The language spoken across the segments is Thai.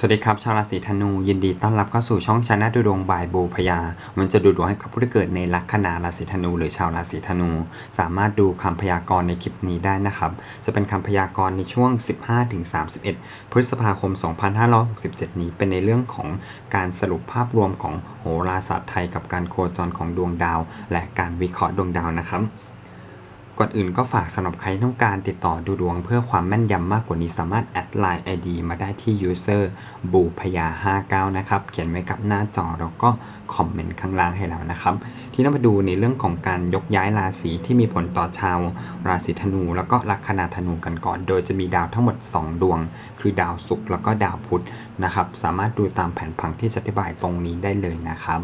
สวัสดีครับชาวราศีธนู ยินดีต้อนรับเข้าสู่ช่องชนะดูดวงบายบูพยา มันจะดูดวงให้กับผู้ที่เกิดในลัคนาราศีธนู หรือชาวราศีธนู สามารถดูคำพยากรณ์ในคลิปนี้ได้นะครับ จะเป็นคำพยากรณ์ในช่วง 15-31 พฤษภาคม 2567 นี้เป็นในเรื่องของการสรุปภาพรวมของโหราศาสตร์ไทยกับการโคจรของดวงดาว และการวิเคราะห์ดวงดาวนะครับ ก่อนอื่นก็ฝากสำหรับใครที่ต้องการติดต่อดูดวง เพื่อความแม่นยำมากกว่านี้สามารถแอดไลน์ ID มาได้ที่ user บูพยา59 นะครับ เขียนไว้กับหน้าจอแล้วก็คอมเมนต์ข้างล่างให้แล้วนะครับ ที่เรามาดูในเรื่องของการยกย้ายราศีที่มีผลต่อชาว ราศีธนู แล้วก็ลัคนาธนูกันก่อน โดยจะมีดาวทั้งหมด 2 ดวง คือดาวศุกร์แล้วก็ดาวพุธนะครับ สามารถดูตามแผนผังที่จะอธิบายตรงนี้ได้เลยนะครับ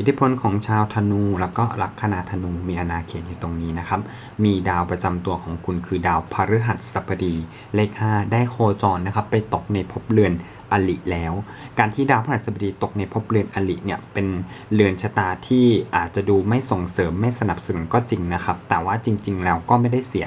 อิทธิพลของชาวธนู แล้วก็ลัคนาธนูมีอาณาเขตอยู่ตรงนี้นะครับ มีดาวประจำตัวของคุณคือดาวพฤหัสบดีเลข 5 ได้โคจรนะครับ ไปตกในภพเรือนอลิแล้ว การที่ดาวพฤหัสบดีตกในภพเรือนอลิเนี่ยเป็นเรือนชะตาที่อาจจะดูไม่ส่งเสริมไม่สนับสนุนก็จริงนะครับ แต่ว่าจริง ๆ แล้วก็ไม่ได้เสีย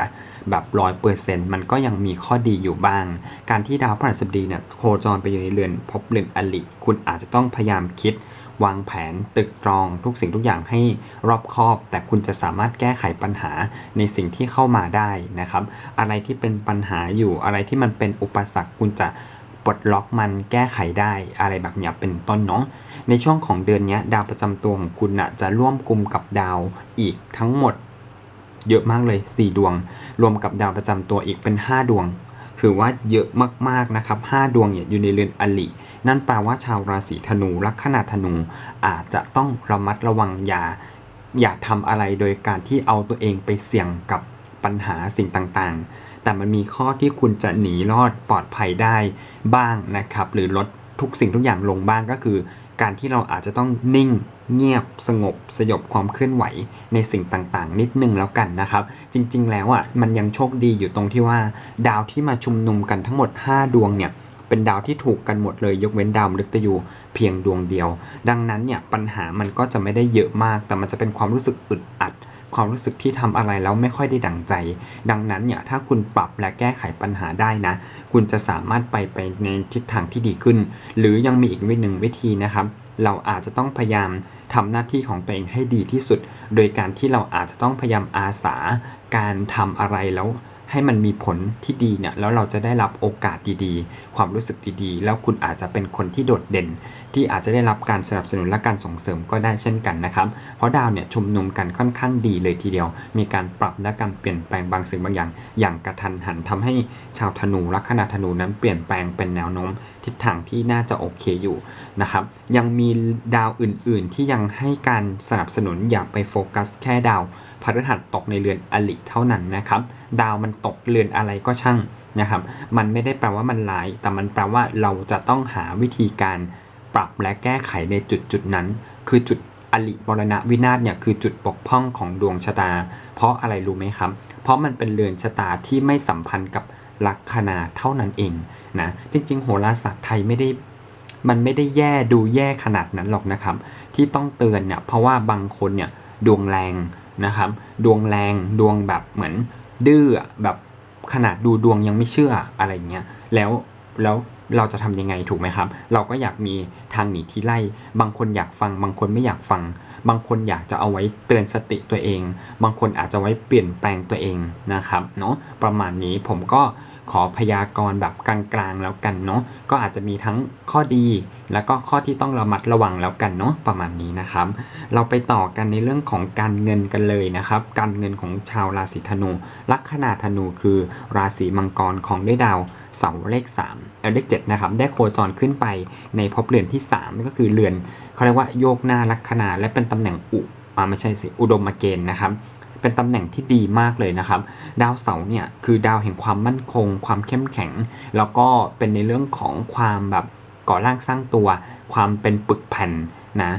แบบร้อยเปอร์เซ็นต์มันก็ยังมีข้อดีอยู่บ้าง การที่ดาวพฤหัสบดีเนี่ยโคจรไปอยู่ในเรือนภพเรือนอลิ คุณอาจจะต้องพยายามคิด วางแผนตึกตรองทุกสิ่งทุกอย่างให้รอบคอบ แต่คุณจะสามารถแก้ไขปัญหาในสิ่งที่เข้ามาได้นะครับ อะไรที่เป็นปัญหาอยู่อะไรที่มันเป็นอุปสรรคคุณจะปลดล็อกมันแก้ไขได้อะไรแบบนี้เป็นต้นเนาะในช่วงของเดือนนี้ดาวประจำตัวของคุณนะจะร่วมกลุ่มกับดาวอีกทั้งหมดเยอะมากเลย 4 ดวง รวมกับดาวประจำตัวอีกเป็น 5 ดวง คือว่าเยอะมากๆนะครับ5ดวงเนี่ยอยู่ในเรือนอลินั่นแปลว่าชาวราศีธนูลัคนาธนูอาจจะต้องระมัดระวังอย่าอย่าทำอะไรโดยการที่เอาตัวเองไปเสี่ยงกับปัญหาสิ่งต่างๆ แต่มันมีข้อที่คุณจะหนีรอดปลอดภัยได้บ้างนะครับ หรือลดทุกสิ่งทุกอย่างลงบ้างก็คือ การที่เราอาจจะต้องนิ่ง เงียบสงบสยบความเคลื่อนไหวในสิ่งต่างๆ นิดนึงแล้วกันนะครับ จริง ๆ แล้วอะมันยังโชคดีอยู่ตรงที่ว่า ดาวที่มาชุมนุมกันทั้งหมด 5 ดวงเนี่ยเป็นดาวที่ถูกกันหมดเลย ยกเว้นดาวมฤตยูเพียงดวงเดียว ดังนั้นเนี่ยปัญหามันก็จะไม่ได้เยอะมาก แต่มันจะเป็นความรู้สึกอึดอัดความรู้สึกที่ทำอะไรแล้วไม่ค่อยได้ดังใจ ดังนั้นเนี่ยถ้าคุณปรับและแก้ไขปัญหาได้นะ คุณจะสามารถไปไปในทิศทางที่ดีขึ้น หรือยังมีอีกวิธีหนึ่งวิธีนะครับ เราอาจจะต้องพยายาม ทำหน้าที่ของตัวเองให้ดีที่สุด โดยการที่เราอาจจะต้องพยายามอาสาการทำอะไรแล้ว ให้มันมีผลที่ดีเนี่ยแล้วเราจะได้รับโอกาสดีๆ ความรู้สึกดีๆ แล้วคุณอาจจะเป็นคนที่โดดเด่น ที่อาจจะได้รับการสนับสนุนและการส่งเสริมก็ได้เช่นกันนะครับ เพราะดาวเนี่ยชุมนุมกันค่อนข้างดีเลยทีเดียว มีการปรับและการเปลี่ยนแปลงบางสิ่งบางอย่าง อย่างกระทันหันทำให้ชาวธนูลัคนาธนูนั้นเปลี่ยนแปลงเป็นแนวโน้มทิศทางที่น่าจะโอเคอยู่นะครับ ยังมีดาวอื่นๆที่ยังให้การสนับสนุนอย่าไปโฟกัสแค่ดาว พฤหัสตกในเรือนอลิเท่านั้นนะครับ ดาวมันตกเรือนอะไรก็ช่างนะครับ มันไม่ได้แปลว่ามันร้าย แต่มันแปลว่าเราจะต้องหาวิธีการปรับและแก้ไขในจุดจุดนั้น คือจุดอลิบรณวินาศเนี่ยคือจุดปกพร่องของดวงชะตา เพราะอะไรรู้ไหมครับ เพราะมันเป็นเรือนชะตาที่ไม่สัมพันธ์กับลัคนาเท่านั้นเองนะ จริง ๆ โหราศาสตร์ไทยไม่ได้มันไม่ได้แย่ดูแย่ขนาดนั้นหรอกนะครับ ที่ต้องเตือนเนี่ยเพราะว่าบางคนเนี่ยดวงแรง นะครับ ดวงแรงดวงแบบเหมือนดื้อแบบขนาดดูดวงยังไม่เชื่ออะไรเงี้ยแล้วแล้วเราจะทำยังไงถูกไหมครับ เราก็อยากมีทางหนีที่ไล่ บางคนอยากฟัง บางคนไม่อยากฟัง บางคนอยากจะเอาไว้เตือนสติตัวเอง บางคนอาจจะไว้เปลี่ยนแปลงตัวเองนะครับเนาะประมาณนี้ผมก็ ขอพยากรณ์แบบกลางๆแล้วกันเนาะก็อาจจะมีทั้งข้อดี แล้วก็ข้อที่ต้องระมัดระวังแล้วกันเนาะประมาณนี้นะครับ เราไปต่อกันในเรื่องของการเงินกันเลยนะครับ การเงินของชาวราศีธนู ลัคนาธนูคือราศีมังกรของด้วยดาวเสาเลข3เอเลข7นะครับได้โคจรขึ้นไปในภพเรือนที่ 3 ก็คือเรือนเขาเรียกว่าโยกหน้าลัคนาและเป็นตำแหน่งอุอ่าไม่ใช่สิอุดมเกณฑ์นะครับ เป็นตำแหน่งที่ดีมากเลยนะครับ ดาวเสาร์เนี่ยคือดาวแห่งความมั่นคง ความเข้มแข็ง แล้วก็เป็นในเรื่องของความแบบก่อร่างสร้างตัว ความเป็นปึกแผ่นนะ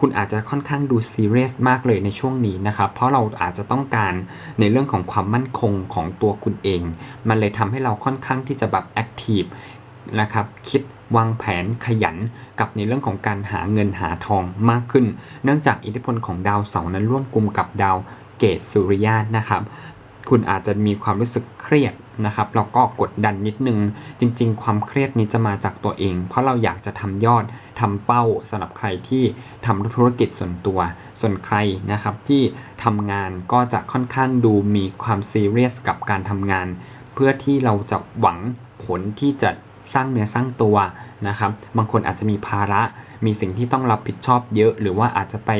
คุณอาจจะค่อนข้างดูซีเรียสมากเลยในช่วงนี้นะครับ เพราะเราอาจจะต้องการในเรื่องของความมั่นคงของตัวคุณเอง มันเลยทำให้เราค่อนข้างที่จะแบบแอคทีฟนะครับ คิดวางแผนขยันกับในเรื่องของการหาเงินหาทองมากขึ้น เนื่องจากอิทธิพลของดาวเสาร์นั้นร่วมกลุ่มกับดาว เกตสุริยะนะครับ คุณอาจจะมีความรู้สึกเครียดนะครับแล้วก็กดดันนิดนึง จริง ๆ ความเครียดนี้จะมาจากตัวเอง เพราะเราอยากจะทำยอดทำเป้าสำหรับใครที่ทำธุรกิจส่วนตัว ส่วนใครนะครับที่ทำงานก็จะค่อนข้างดูมีความซีเรียสกับการทำงาน เพื่อที่เราจะหวังผลที่จะสร้างเนื้อสร้างตัวนะครับ บางคนอาจจะมีภาระ มีสิ่งที่ต้องรับผิดชอบเยอะ หรือว่าอาจจะไป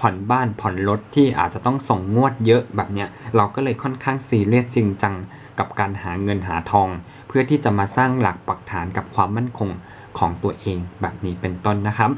ผ่อนบ้านผ่อนรถที่อาจจะต้องส่งงวดเยอะแบบเนี้ยเราก็เลยค่อนข้างซีเรียสจริงจังกับการหาเงินหาทอง เพื่อที่จะมาสร้างหลักปักฐานกับความมั่นคงของตัวเองแบบนี้เป็นต้นนะครับ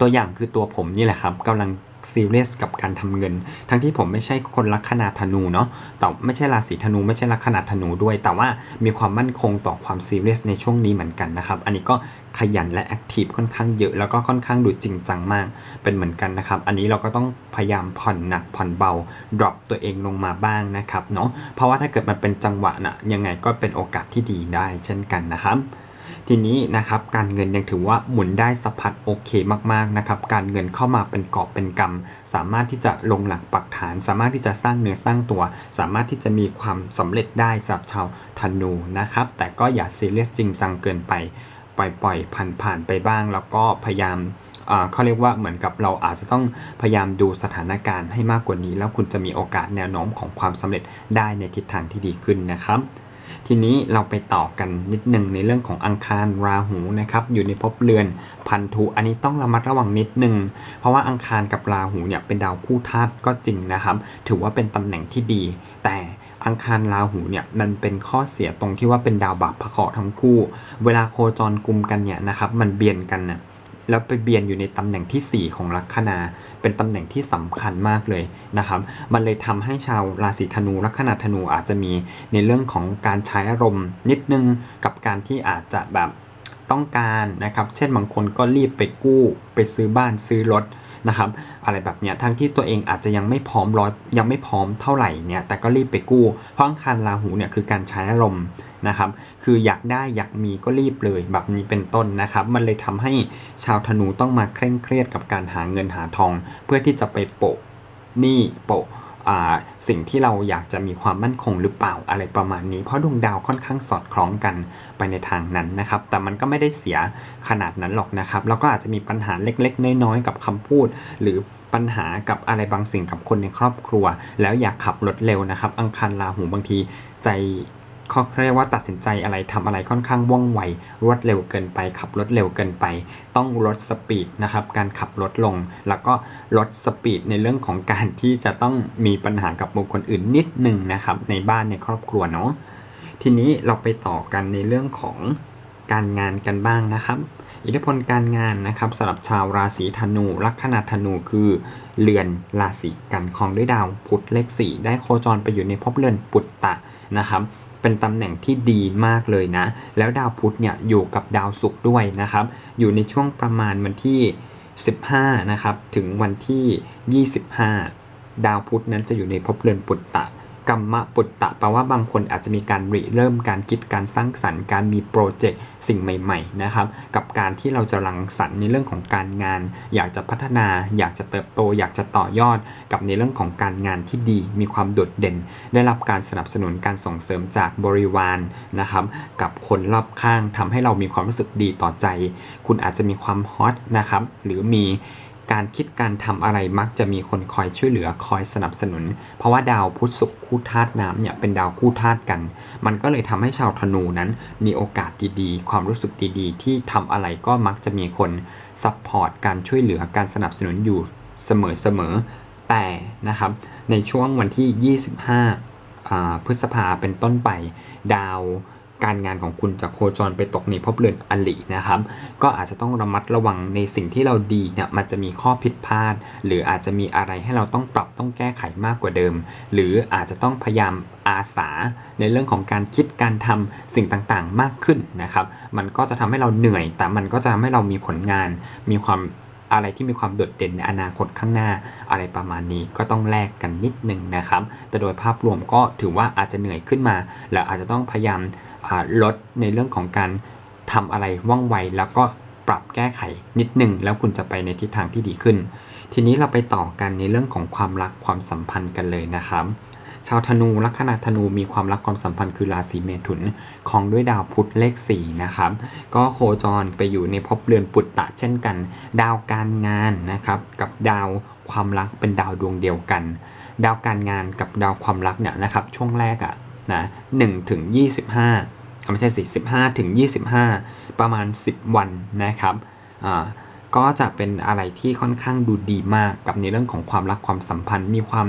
ตัวอย่างคือตัวผมนี่แหละครับกำลัง ซีเรียสกับการทำเงิน ทั้งที่ผมไม่ใช่คนลัคนาธนูเนาะแต่ไม่ใช่ราศีธนูไม่ใช่ลัคนาธนูด้วย แต่ว่ามีความมั่นคงต่อความซีเรียสในช่วงนี้เหมือนกันนะครับ อันนี้ก็ขยันและแอคทีฟค่อนข้างเยอะแล้วก็ค่อนข้างดูจริงจังมาก เป็นเหมือนกันนะครับ อันนี้เราก็ต้องพยายามผ่อนหนักผ่อนเบาดรอปตัวเองลงมาบ้างนะครับเนาะเพราะว่าถ้าเกิดมันเป็นจังหวะนะยังไงก็เป็นโอกาสที่ดีได้เช่นกันนะครับ ทีนี้นะครับการเงินยังถือว่าหมุนได้สะพัดโอเคมากๆนะครับการเงินเข้ามาเป็นกอบเป็นกำสามารถที่จะลงหลักปักฐาน สามารถที่จะสร้างเนื้อสร้างตัว สามารถที่จะมีความสำเร็จได้สำหรับชาวธนูนะครับแต่ก็อย่าซีเรียสจริงจังเกินไป ปล่อยปล่อยผ่านๆไปบ้าง แล้วก็พยายามเขาเรียกว่าเหมือนกับเราอาจจะต้องพยายามดูสถานการณ์ให้มากกว่านี้ แล้วคุณจะมีโอกาสแนวโน้มของความสำเร็จได้ในทิศทางที่ดีขึ้นนะครับ ทีนี้เราไปต่อกันนิดหนึ่งในเรื่องของอังคารราหูนะครับอยู่ในภพเรือนพันธุอันนี้ต้องระมัดระวังนิดหนึ่งเพราะว่าอังคารกับราหูเนี่ยเป็นดาวคู่ธาตุก็จริงนะครับ ถือว่าเป็นตำแหน่งที่ดี แต่อังคารราหูเนี่ยมันเป็นข้อเสียตรงที่ว่าเป็นดาวบาปพระเคราะห์ทั้งคู่ เวลาโคจรกลุ่มกันเนี่ยนะครับมันเบียนกันนะ แล้วไปเบียนอยู่ในตำแหน่งทีสี่ 4 ของลัคนา เป็นตำแหน่งที่สำคัญมากเลยนะครับ มันเลยทำให้ชาวราศีธนูลัคนาธนูอาจจะมีในเรื่องของการใช้อารมณ์ นิดนึงกับการที่อาจจะแบบต้องการนะครับ เช่นบางคนก็รีบไปกู้ ไปซื้อบ้านซื้อรถนะครับอะไรแบบเนี้ยทั้งที่ตัวเองอาจจะยังไม่พร้อมร้อยยังไม่พร้อมเท่าไหร่เนี่ยแต่ก็รีบไปกู้เพราะอังคารราหูเนี่ยคือการใช้อารมณ์ นะครับ คืออยากได้อยากมีก็รีบเลยแบบนี้เป็นต้นนะครับ มันเลยทำให้ชาวธนูต้องมาเคร่งเครียดกับการหาเงินหาทอง เพื่อที่จะไปโปะหนี้โปะสิ่งที่เราอยากจะมีความมั่นคงหรือเปล่าอะไรประมาณนี้ เพราะดวงดาวค่อนข้างสอดคล้องกันไปในทางนั้นนะครับ แต่มันก็ไม่ได้เสียขนาดนั้นหรอกนะครับแล้วก็อาจจะมีปัญหาเล็กๆ น้อยๆกับคำพูด หรือปัญหากับอะไรบางสิ่งกับคนในครอบครัว แล้วอยากขับรถเร็วนะครับ อังคารราหูบางทีใจ เขาเรียกว่าตัดสินใจอะไรทำอะไรค่อนข้างว่องไว รวดเร็วเกินไป ขับรถเร็วเกินไป ต้องลดสปีดนะครับ การขับรถลง แล้วก็ลดสปีดในเรื่องของการที่จะต้องมีปัญหากับบุคคลอื่นนิดหนึ่งนะครับ ในบ้านในครอบครัวเนาะ ทีนี้เราไปต่อกันในเรื่องของการงานกันบ้างนะครับ อิทธิพลการงานนะครับสำหรับชาวราศีธนู ลัคนาธนูคือเรือนราศีกันครองด้วยดาวพุธเลขสี่ได้โคจรไปอยู่ในภพเรือนปุตตะนะครับ เป็นตำแหน่งที่ดีมากเลยนะ แล้วดาวพุธเนี่ยอยู่กับดาวศุกร์ด้วยนะครับ อยู่ในช่วงประมาณวันที่ 15 นะครับ ถึงวันที่ 25 ดาวพุธนั้นจะอยู่ในภพเรือนปุตตะ กรรมะปุตตะแปลว่าบางคนอาจจะมีการริเริ่มการคิดการสร้างสรรค์ การมีโปรเจกต์สิ่งใหม่ๆนะครับกับการที่เราจะรังสรรค์ในเรื่องของการงาน อยากจะพัฒนา อยากจะเติบโต อยากจะต่อยอด กับในเรื่องของการงานที่ดี มีความโดดเด่น ได้รับการสนับสนุนการส่งเสริมจากบริวารนะครับกับคนรอบข้างทำให้เรามีความรู้สึกดีต่อใจ คุณอาจจะมีความฮอตนะครับหรือมี การคิดการทำอะไรมักจะมีคนคอยช่วยเหลือคอยสนับสนุน เพราะว่าดาวพุธศุกร์คู่ธาตุน้ำเนี่ยเป็นดาวคู่ธาตุกัน มันก็เลยทำให้ชาวธนูนั้น มีโอกาสดีๆ ความรู้สึกดีๆ ที่ทำอะไรก็มักจะมีคนซัพพอร์ตการช่วยเหลือการสนับสนุนอยู่เสมอๆแต่นะครับในช่วงวันที่ 25อ่าพฤษภาเป็นต้นไปดาว การงานของคุณจะโคจรไปตกในภพเรือนอลินะครับ ก็อาจจะต้องระมัดระวังในสิ่งที่เราดีเนี่ยมันจะมีข้อผิดพลาด หรืออาจจะมีอะไรให้เราต้องปรับต้องแก้ไขมากกว่าเดิม หรืออาจจะต้องพยายามอาสาในเรื่องของการคิดการทำสิ่งต่างๆมากขึ้นนะครับ มันก็จะทำให้เราเหนื่อย แต่มันก็จะทำให้เรามีผลงาน มีความอะไรที่มีความโดดเด่นในอนาคตข้างหน้า อะไรประมาณนี้ก็ต้องแลกกันนิดนึงนะครับ แต่โดยภาพรวมก็ถือว่าอาจจะเหนื่อยขึ้นมา แล้วอาจจะต้องพยายาม ลดในเรื่องของการทำอะไรว่องไว แล้วก็ปรับแก้ไขนิดนึง แล้วคุณจะไปในทิศทางที่ดีขึ้น ทีนี้เราไปต่อกันในเรื่องของความรักความสัมพันธ์กันเลยนะครับ ชาวธนูลัคนาธนูมีความรักความสัมพันธ์คือราศีเมถุนของด้วยดาวพุธเลข4นะครับก็โคจรไปอยู่ในภพเรือนปุตตะเช่นกัน ดาวการงานนะครับกับดาวความรักเป็นดาวดวงเดียวกัน ดาวการงานกับดาวความรักเนี่ยนะครับช่วงแรกอะ นะหนึ่งถึงยี่สิบห้าไม่ใช่สิสิบห้าถึงยี่สิบห้าประมาณ 10 วันนะครับอ่าก็จะเป็นอะไรที่ค่อนข้างดูดีมากกับในเรื่องของความรักความสัมพันธ์ มีความ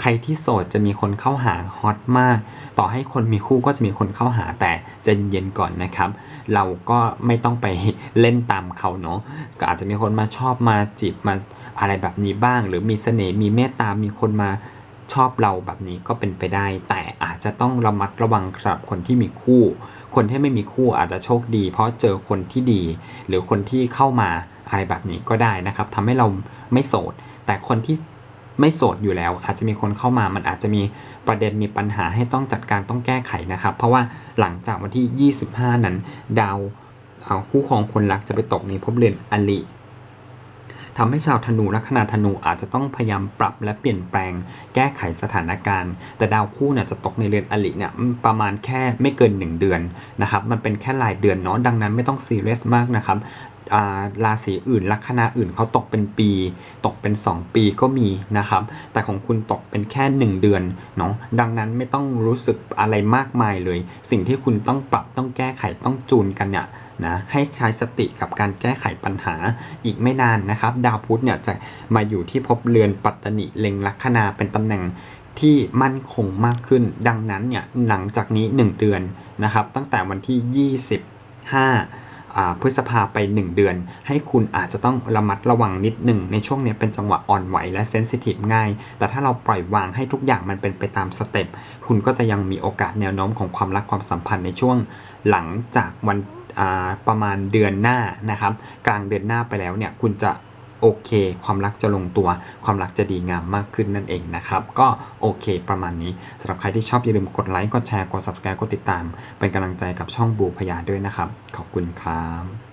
ใครที่โสดจะมีคนเข้าหาฮอตมาก ต่อให้คนมีคู่ก็จะมีคนเข้าหาแต่จะเย็นๆก่อนนะครับ เราก็ไม่ต้องไปเล่นตามเขาเนาะก็อาจจะมีคนมาชอบมาจีบมาอะไรแบบนี้บ้าง หรือมีเสน่ห์มีเมตตามีคนมา ชอบเราแบบนี้ก็เป็นไปได้ แต่อาจจะต้องระมัดระวังสำหรับคนที่มีคู่ คนที่ไม่มีคู่อาจจะโชคดี เพราะเจอคนที่ดี หรือคนที่เข้ามาอะไรแบบนี้ก็ได้นะครับทำให้เราไม่โสด แต่คนที่ไม่โสดอยู่แล้ว อาจจะมีคนเข้ามามันอาจจะมีประเด็นมีปัญหาให้ต้องจัดการต้องแก้ไขนะครับ เพราะว่าหลังจากวันที่ 25 นั้น ดาวคู่ของคนรักจะไปตกในภพเรือนอลิ ทำให้ชาวธนูลัคนาธนูอาจจะต้องพยายามปรับและเปลี่ยนแปลง แก้ไขสถานการณ์ แต่ดาวคู่เนี่ยจะตกในเรือนอลิเนี่ยประมาณแค่ไม่เกิน 1 เดือนนะครับมันเป็นแค่รายเดือนเนาะดังนั้นไม่ต้องซีเรียสมากนะครับอ่าราศีอื่นลัคนาอื่นเขาตกเป็นปี ตกเป็น 2 ปีก็มีนะครับ แต่ของคุณตกเป็นแค่ 1 เดือนเนาะดังนั้นไม่ต้องรู้สึกอะไรมากมายเลย สิ่งที่คุณต้องปรับต้องแก้ไขต้องจูนกันเนี่ย นะให้ใช้สติกับการแก้ไขปัญหาอีกไม่นานนะครับ ดาวพุธเนี่ยจะมาอยู่ที่ภพเรือนปัตตนิเล็งลัคนาเป็นตำแหน่งที่มั่นคงมากขึ้น ดังนั้นเนี่ยหลังจากนี้ 1 เดือนนะครับ ตั้งแต่วันที่ 25อ่าพฤษภาไป 1 เดือน ให้คุณอาจจะต้องระมัดระวังนิดหนึ่งในช่วงเนี้ยเป็นจังหวะอ่อนไหวและเซนซิทีฟง่าย แต่ถ้าเราปล่อยวางให้ทุกอย่างมันเป็นไปตามสเต็ปคุณก็จะยังมีโอกาสแนวโน้มของความรักความสัมพันธ์ในช่วงหลังจากวัน ประมาณเดือนหน้านะครับกลางเดือนหน้าไปแล้วเนี่ยคุณจะโอเค ความรักจะลงตัว ความรักจะดีงามมากขึ้นนั่นเองนะครับ ก็โอเคประมาณนี้สำหรับใครที่ชอบอย่าลืมกดไลค์กดแชร์กด subscribe กดติดตาม เป็นกำลังใจกับช่องบูพยาด้วยนะครับ ขอบคุณครับ